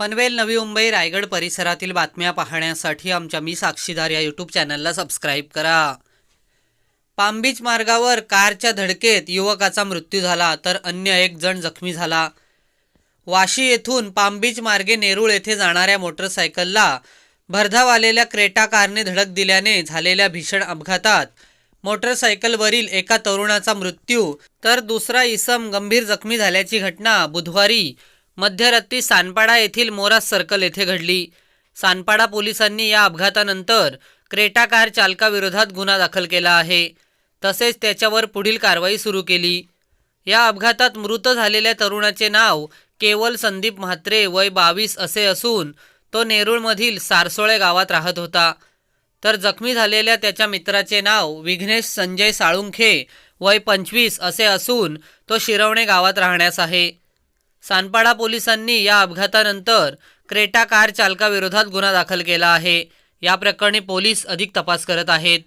पनवेल नवी मुंबई रायगड परिसरातील बातम्या पाहण्यासाठी आमच्या मी साक्षीदार या यूट्यूब चॅनलला सबस्क्राईब करा. पामबीच मार्गावर कारच्या धडकेत युवकाचा मृत्यू झाला तर अन्य एक जण जखमी झाला. वाशी येथून पामबीच मार्गे नेरूळ येथे जाणाऱ्या मोटरसायकलला भरधाव आलेल्या क्रेटा कारने धडक दिल्याने झालेल्या भीषण अपघातात मोटरसायकलवरील एका तरुणाचा मृत्यू तर दुसरा इसम गंभीर जखमी झाल्याची घटना बुधवारी मध्यरात्री सानपाडा येथील मोरास सर्कल येथे घडली. सानपाडा पोलिसांनी या अपघातानंतर क्रेटा कार चालकाविरोधात गुन्हा दाखल केला आहे. तसेच त्याच्यावर पुढील कारवाई सुरू केली. या अपघातात मृत झालेल्या तरुणाचे नाव केवल संदीप म्हात्रे वय बावीस असे असून तो नेरूळमधील सारसोळे गावात राहत होता. तर जखमी झालेल्या त्याच्या मित्राचे नाव विघ्नेश संजय साळुंखे वय पंचवीस असे असून तो शिरवणे गावात राहण्यास आहे. सानपाडा पोलिसांनी या अपघातानंतर क्रेटा कार चालकाविरोधात गुन्हा दाखल केला आहे. या प्रकरणी पोलीस अधिक तपास करत आहेत.